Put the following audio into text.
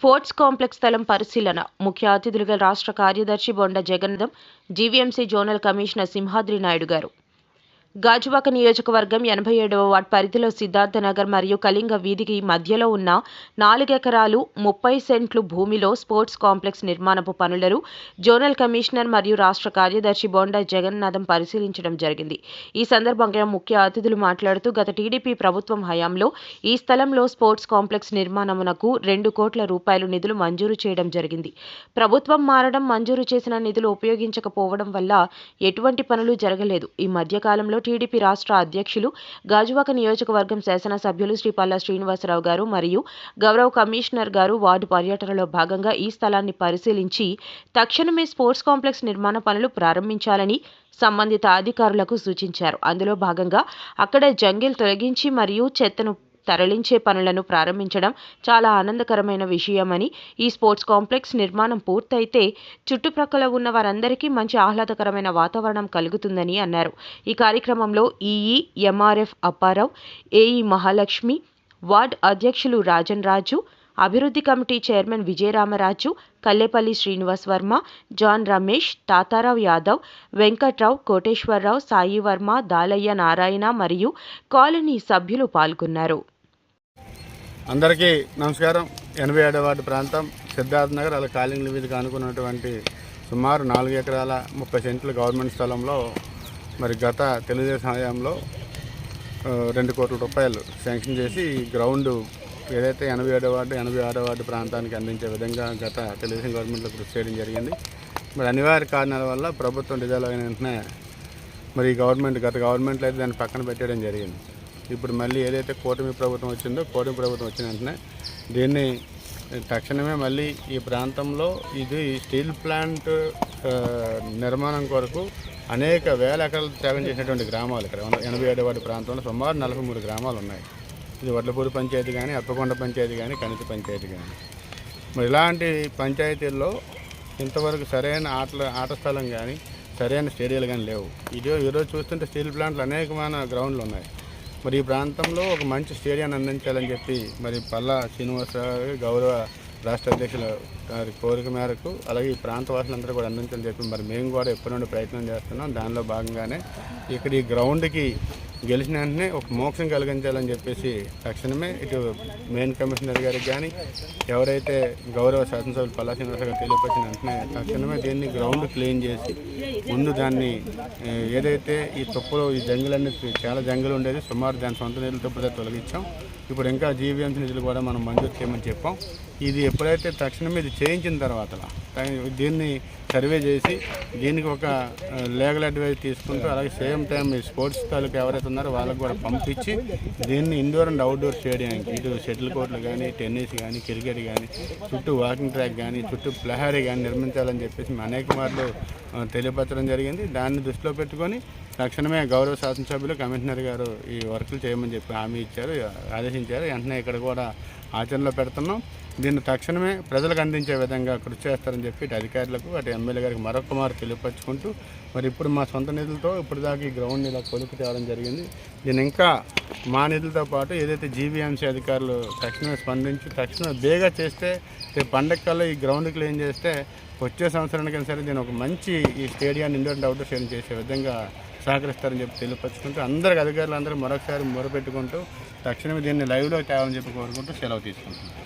Sports complex స్థలం పరిశీలన. ముఖ్య అతిథులుగా రాష్ట్ర కార్యదర్శి Bonda Jagannatham GVMC zonal commissioner Simhadri Naidu garu. Gajuwaka నియోజకవర్గం ఎనభై ఏడవ వార్డ్ పరిధిలో సిద్ధార్థనగర్ మరియు కళింగ వీధికి మధ్యలో ఉన్న నాలుగెకరాలు ముప్పై సెంట్లు భూమిలో స్పోర్ట్స్ కాంప్లెక్స్ నిర్మాణపు పనులను జోనల్ కమిషనర్ మరియు రాష్ట్ర కార్యదర్శి బొండ జగన్నాథం పరిశీలించడం జరిగింది. ఈ సందర్భంగా ముఖ్య అతిథులు మాట్లాడుతూ గత టీడీపీ ప్రభుత్వం హయాంలో ఈ స్థలంలో స్పోర్ట్స్ కాంప్లెక్స్ నిర్మాణమునకు రెండు కోట్ల రూపాయలు నిధులు మంజూరు చేయడం జరిగింది. ప్రభుత్వం మారడం మంజూరు చేసిన నిధులు ఉపయోగించకపోవడం వల్ల ఎటువంటి పనులు జరగలేదు. ఈ మధ్యకాలంలో టీడీపీ రాష్ట్ర అధ్యక్షులు గాజువాక నియోజకవర్గం శాసనసభ్యులు శ్రీ పల్లా శ్రీనివాసరావు గారు మరియు గౌరవ కమిషనర్ గారు వార్డు పర్యటనలో భాగంగా ఈ స్థలాన్ని పరిశీలించి తక్షణమే స్పోర్ట్స్ కాంప్లెక్స్ నిర్మాణ పనులు ప్రారంభించాలని సంబంధిత అధికారులకు సూచించారు. అందులో భాగంగా అక్కడ జంగిల్ తొలగించి మరియు చెత్తను తరలించే పనులను ప్రారంభించడం చాలా ఆనందకరమైన విషయమని ఈ స్పోర్ట్స్ కాంప్లెక్స్ నిర్మాణం పూర్తయితే చుట్టుప్రక్కల ఉన్న వారందరికీ మంచి ఆహ్లాదకరమైన వాతావరణం కలుగుతుందని అన్నారు. ఈ కార్యక్రమంలో EE MRF Apparao AE Mahalakshmi ward అధ్యక్షులు రాజన్ రాజు అభివృద్ధి committee chairman Vijayaramaraju Kallepalli Srinivas Varma John Ramesh Tatarao Yadav Venkatrao Koteswararao Sai Varma Dalayya Narayana మరియు కాలనీ సభ్యులు పాల్గొన్నారు. అందరికీ నమస్కారం. ఎనభై ఏడవ వార్డు ప్రాంతం సిద్ధార్థ నగర్ అలా కాలింగ్ వీధికి అనుకున్నటువంటి సుమారు నాలుగు ఎకరాల ముప్పై సెంట్లు గవర్నమెంట్ స్థలంలో మరి గత తెలుగుదేశం హయాంలో రెండు కోట్ల రూపాయలు శాంక్షన్ చేసి గ్రౌండ్ ఏదైతే ఎనభై ఏడవ వార్డు ఎనభై ఆరో వార్డు ప్రాంతానికి అందించే విధంగా గత తెలుగుదేశం గవర్నమెంట్లో కృషి చేయడం జరిగింది. మరి అనివార్య కారణాల వల్ల ప్రభుత్వం డిజాల్వ్ అయిన వెంటనే మరి గవర్నమెంట్ గత గవర్నమెంట్లో అయితే దాన్ని పక్కన పెట్టడం జరిగింది. ఇప్పుడు మళ్ళీ ఏదైతే కూటమి ప్రభుత్వం వచ్చిందో కూటమి ప్రభుత్వం వచ్చిన వెంటనే దీన్ని తక్షణమే మళ్ళీ ఈ ప్రాంతంలో ఇది స్టీల్ ప్లాంట్ నిర్మాణం కొరకు అనేక వేల ఎకరాలు త్యాగం చేసినటువంటి గ్రామాలు ఇక్కడ. ఎనభై ఏడు వాటి ప్రాంతంలో సుమారు నలభై మూడు గ్రామాలు ఉన్నాయి. ఇది వడ్లపూడి పంచాయతీ కానీ అప్పకొండ పంచాయతీ కానీ కణితి పంచాయతీ కానీ మరి ఇలాంటి పంచాయతీల్లో ఇంతవరకు సరైన ఆటల ఆట స్థలం కానీ సరైన స్టేడియాలు కానీ లేవు. ఇది ఈరోజు చూస్తుంటే స్టీల్ ప్లాంట్లు అనేకమైన గ్రౌండ్లు ఉన్నాయి. మరి ఈ ప్రాంతంలో ఒక మంచి స్టేడియాన్ని అందించాలని చెప్పి మరి పల్లా శ్రీనివాసరావు గౌరవ రాష్ట్ర అధ్యక్షుల గారి కోరిక మేరకు అలాగే ఈ ప్రాంత వాసులందరూ కూడా అందించని చెప్పి మరి మేము కూడా ఎప్పటి నుండి ప్రయత్నం చేస్తున్నాం. దానిలో భాగంగానే ఇక్కడ ఈ గ్రౌండ్కి గెలిచిన వెంటనే ఒక మోక్షం కలిగించాలని చెప్పేసి తక్షణమే ఇటు మెయిన్ కమిషనర్ గారికి కానీ ఎవరైతే గౌరవ శాసనసభ్యులు పల్లా శ్రీనివాస గారు తెలియపరిచిన వెంటనే తక్షణమే దీన్ని గ్రౌండ్ క్లీన్ చేసి ముందు దాన్ని ఏదైతే ఈ తుప్పలు ఈ జంగులన్నీ చాలా జంగులు ఉండేది సుమారు దాని సొంత నిధులు తుప్పదే తొలగించాం. ఇప్పుడు ఇంకా జీవీఎంసీ నిధులు కూడా మనం మంజూరు చేయమని చెప్పాం. ఇది ఎప్పుడైతే తక్షణమే ఇది చేయించిన తర్వాత దీన్ని సర్వే చేసి దీనికి ఒక లీగల్ అడ్వైజ్ తీసుకుంటూ అలాగే సేమ్ టైం ఈ స్పోర్ట్స్ తాలూకు ఎవరైతే ఉన్నారో వాళ్ళకి కూడా పంపించి దీన్ని ఇండోర్ అండ్ అవుట్డోర్ స్టేడియంకి ఇటు షటిల్ కోర్టులు కానీ టెన్నిస్ కానీ క్రికెట్ కానీ చుట్టూ వాకింగ్ ట్రాక్ కానీ చుట్టూ ప్లహారీ కానీ నిర్మించాలని చెప్పేసి అనేక మార్లు తెలియపరచడం జరిగింది. దాన్ని దృష్టిలో పెట్టుకొని తక్షణమే గౌరవ శాసనసభ్యులు కమిషనర్ గారు ఈ వర్కులు చేయమని చెప్పి హామీ ఇచ్చారు ఆదేశించారు. వెంటనే ఇక్కడ కూడా ఆచరణలో పెడుతున్నాం. దీన్ని తక్షణమే ప్రజలకు అందించే విధంగా కృషి చేస్తారని చెప్పి ఇటు అధికారులకు అటు ఎమ్మెల్యే గారికి మరొక మారు తెలియపరుచుకుంటూ మరి ఇప్పుడు మా సొంత నిధులతో ఇప్పుడు దాకా ఈ గ్రౌండ్ ఇలా కొలుపు తేవడం జరిగింది. దీన్ని ఇంకా మా నిధులతో పాటు ఏదైతే జీవీఎంసీ అధికారులు తక్షణమే స్పందించి తక్షణమే బేగా చేస్తే రేపు పండగ కల్లా ఈ గ్రౌండ్ క్లీన్ చేస్తే వచ్చే సంవత్సరానికైనా సరే దీని ఒక మంచి ఈ స్టేడియాన్ని ఇండోర్ అండ్ అవుట్డోర్ స్టేడియం చేసే విధంగా సహకరిస్తారని చెప్పి తెలియపరచుకుంటూ అందరికి అధికారులు అందరూ మరొకసారి మొరపెట్టుకుంటూ తక్షణమే దీన్ని లైవ్లో తేవాలని చెప్పి కోరుకుంటూ సెలవు తీసుకుంటున్నాను